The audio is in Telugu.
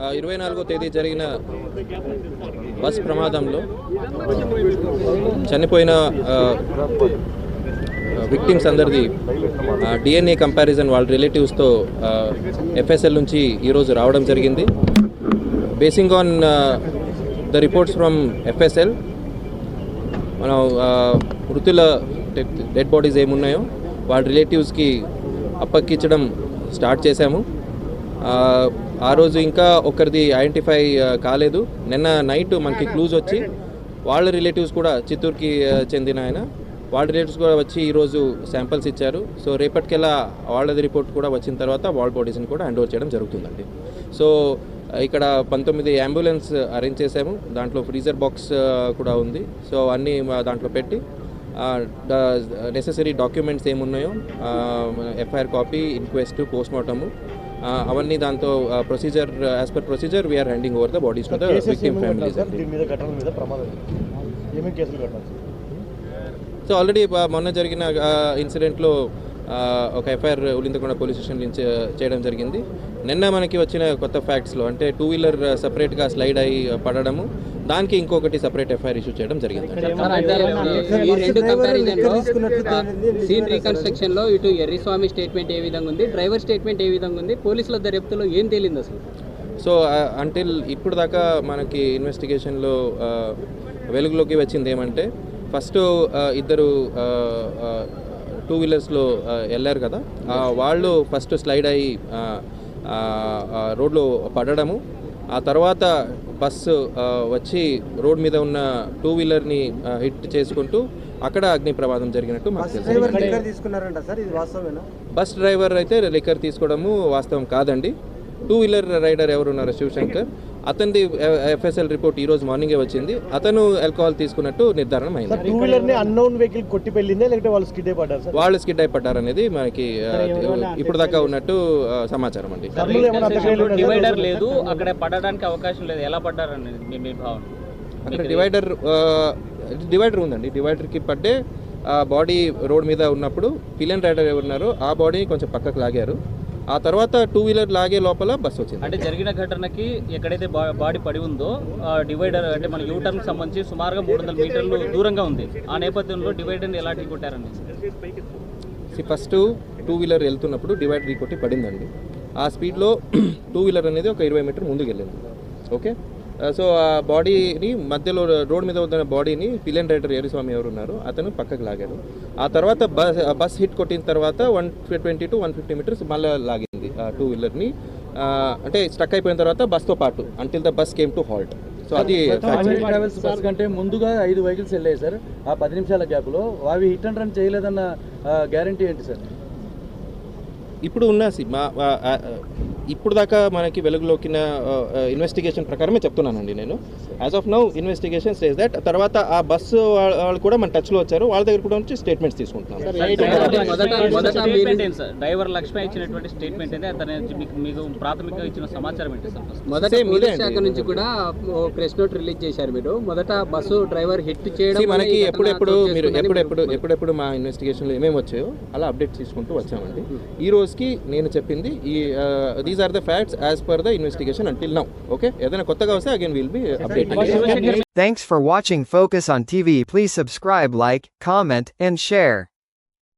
ఇరవై నాలుగో తేదీ జరిగిన బస్ ప్రమాదంలో చనిపోయిన విక్టిమ్స్ అందరిది డిఎన్ఏ కంపారిజన్ వాళ్ళ రిలేటివ్స్తో ఎఫ్ఎస్ఎల్ నుంచి ఈరోజు రావడం జరిగింది. Basing on the reports from FSL మనం మృతుల డెడ్ బాడీస్ ఏమున్నాయో వాళ్ళ రిలేటివ్స్కి అప్పక్కించడం స్టార్ట్ చేశాము. ఆ, రోజు ఇంకా ఒకరిది ఐడెంటిఫై కాలేదు. నిన్న నైట్ మనకి క్లూజ్ వచ్చి వాళ్ళ రిలేటివ్స్ కూడా చిత్తూరుకి చెందిన ఆయన. వాళ్ళ రిలేటివ్స్ కూడా వచ్చి ఈరోజు శాంపిల్స్ ఇచ్చారు. సో రేపటికెల్లా వాళ్ళది రిపోర్ట్ కూడా వచ్చిన తర్వాత వాళ్ళ బాడీస్ని కూడా హ్యాండ్ ఓవర్ చేయడం జరుగుతుందండి. సో ఇక్కడ పంతొమ్మిది అంబులెన్స్ అరేంజ్ చేసాము దాంట్లో ఫ్రీజర్ బాక్స్ కూడా ఉంది. సో అన్నీ మా దాంట్లో పెట్టి నెససరీ డాక్యుమెంట్స్ ఏమున్నాయో FIR copy inquest post mortem అవన్నీ దాంతో procedure as per procedure we're handing over the bodies to the victim families so already మొన్న జరిగిన ఇన్సిడెంట్లో ఒక ఎఫ్ఐఆర్ ఉలిందకొండ పోలీస్ స్టేషన్ నుంచి చేయడం జరిగింది. నిన్న మనకి వచ్చిన కొత్త ఫ్యాక్ట్స్లో అంటే టూ వీలర్ సపరేట్గా స్లైడ్ అయ్యి పడడము దానికి ఇంకొకటి సపరేట్ ఎఫ్ఐఆర్ ఇష్యూ చేయడం జరిగింది. సార్, అంటే ఈ రెండు కంపారిజన్లో సీన్ రీకన్స్ట్రక్షన్లో ఇటు ఎర్రిస్వామి స్టేట్మెంట్ ఏ విధంగా ఉంది? డ్రైవర్ స్టేట్మెంట్ ఏ విధంగా ఉంది? పోలీసుల దర్యాప్తులో ఏం తేలింది అసలు? సో అంటిల్ ఇప్పుడు దాకా మనకి ఇన్వెస్టిగేషన్లో వెలుగులోకి వచ్చింది ఏమంటే ఫస్ట్ ఇద్దరు టూ వీలర్స్లో వెళ్ళారు కదా? ఆ, వాళ్ళు ఫస్ట్ స్లైడ్ అయ్యి ఆ, ఆ, ఆ, రోడ్లో పడడము ఆ తర్వాత బస్సు వచ్చి రోడ్ మీద ఉన్న టూ వీలర్ని హిట్ చేసుకుంటూ అక్కడ అగ్ని ప్రమాదం జరిగినట్టు బస్ డ్రైవర్ అయితే లిక్కర్ తీసుకోవడము వాస్తవం కాదండి. టూ వీలర్ రైడర్ ఎవరు ఉన్నారు శివశంకర్. అతనిది ఎఫ్ఎస్ఎల్ రిపోర్ట్ ఈ రోజు మార్నింగే వచ్చింది. అతను ఆల్కహాల్ తీసుకున్నట్టు నిర్ధారణ అయింది. టూ వీలర్ని అన్నోన్ వెహికల్ కొట్టి పెళ్ళిందే లేకపోతే వాళ్ళు స్కిడ్ అయిపడ్డారు సార్? వాళ్ళు స్కిడ్ అయిపడ్డారనేది మనకి ఇప్పుడు దాకా ఉన్నట్టు సమాచారం అండి. డివైడర్ లేదు అక్కడ పడడానికి అవకాశం లేదు. ఎలా పడ్డారని మీ మీ భావన? అక్కడ డివైడర్ డివైడర్ ఉందండి. డివైడర్కి పడ్డే ఆ బాడీ రోడ్ మీద ఉన్నప్పుడు పిలియన్ రైడర్ ఎవరున్నారో ఆ బాడీని కొంచెం పక్కకు లాగారు. ఆ తర్వాత టూ వీలర్ లాగే లోపల బస్ వచ్చింది. అంటే జరిగిన ఘటనకి ఎక్కడైతే బా- బాడీ పడి ఉందో ఆ డివైడర్ అంటే మన యూ టర్న్ సంబంధించి సుమారుగా మూడు వందల మీటర్లు దూరంగా ఉంది. ఆ నేపథ్యంలో డివైడర్ని ఎలా ఢీ కొట్టారండి? ఫస్ట్ టూ వీలర్ వెళ్తున్నప్పుడు డివైడర్ కొట్టి పడిందండి. ఆ స్పీడ్లో టూ వీలర్ అనేది ఒక ఇరవై మీటర్ ముందుకు వెళ్ళింది ఓకే సో ఆ బాడీని మధ్యలో రోడ్ మీద ఉన్న బాడీని పిలియన్ రైడర్ ఏరుస్వామి ఎవరు ఉన్నారు అతను పక్కకు లాగాడు. ఆ తర్వాత బస్ బస్ హిట్ కొట్టిన తర్వాత one twenty to one fifty metres మళ్ళీ లాగింది ఆ టూ వీలర్ని అంటే స్టక్ అయిపోయిన తర్వాత బస్తో పాటు until the bus came to halt so అది. ట్రావెల్స్ బస్ కంటే ముందుగా ఐదు వెహికల్స్ వెళ్ళాయి సార్ ఆ పది నిమిషాల గ్యాప్లో. అవి హిట్ అండ్ రన్ చేయలేదన్న గ్యారంటీ ఏంటి సార్ ఇప్పుడు ఉన్న సి- మా ఇప్పుడు దాకా మనకి వెలుగులోకిన ఇన్వెస్టిగేషన్ ప్రకారమే చెప్తున్నానండి నేను. As of now investigation says that తర్వాత ఆ బస్సు వాళ్ళు కూడా మన టచ్లో వచ్చారు. వాళ్ళ దగ్గర కూడా వచ్చి స్టేట్మెంట్స్ తీసుకుంటున్నాం. డ్రైవర్ లక్ష్మి ఇచ్చినటువంటి స్టేట్మెంట్ మీకు మీకు ప్రాథమికంగా ఇచ్చిన సమాచారం ఏంటి సార్? మొదట అండి. శాఖ నుంచి కూడా ప్రెస్ నోట్ రిలీజ్ చేశారు మీరు. మొదట బస్సు డ్రైవర్ హిట్ చేయడం మనకి ఎప్పుడెప్పుడు మీరు ఎప్పుడెప్పుడు ఎప్పుడెప్పుడు మా ఇన్వెస్టిగేషన్లో ఏమేమి వచ్చాయో అలా అప్డేట్ తీసుకుంటూ వచ్చామండి. ఈ రోజుకి నేను చెప్పింది ఈ these are the facts as per the investigation until now okay ఏదైనా కొత్తగా వస్తే again will be update Thanks for watching Focus on TV. Please subscribe, like, comment, and share.